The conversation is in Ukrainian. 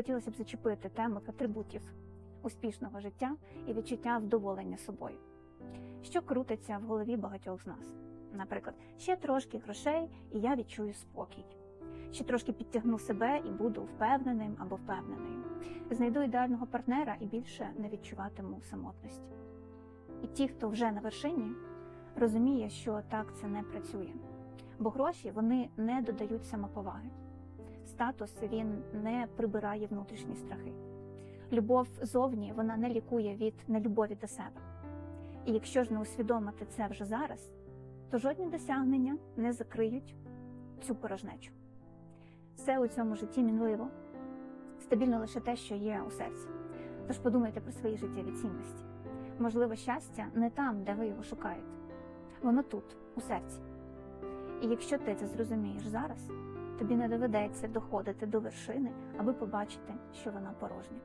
Хотілося б зачепити тему атрибутів успішного життя і відчуття вдоволення собою, що крутиться в голові багатьох з нас. Наприклад, ще трошки грошей, і я відчую спокій. Ще трошки підтягну себе і буду впевненим або впевненою. Знайду ідеального партнера і більше не відчуватиму самотності. І ті, хто вже на вершині, розуміє, що так це не працює, бо гроші вони не додають самоповаги. Статус він не прибирає внутрішні страхи. Любов зовні вона не лікує від нелюбові до себе. І якщо ж не усвідомити це вже зараз, то жодні досягнення не закриють цю порожнечу. Все у цьому житті мінливо, стабільно лише те, що є у серці. Тож подумайте про свої життєві цінності. Можливо, щастя не там, де ви його шукаєте, воно тут, у серці. І якщо ти це зрозумієш зараз, тобі не доведеться доходити до вершини, аби побачити, що вона порожня.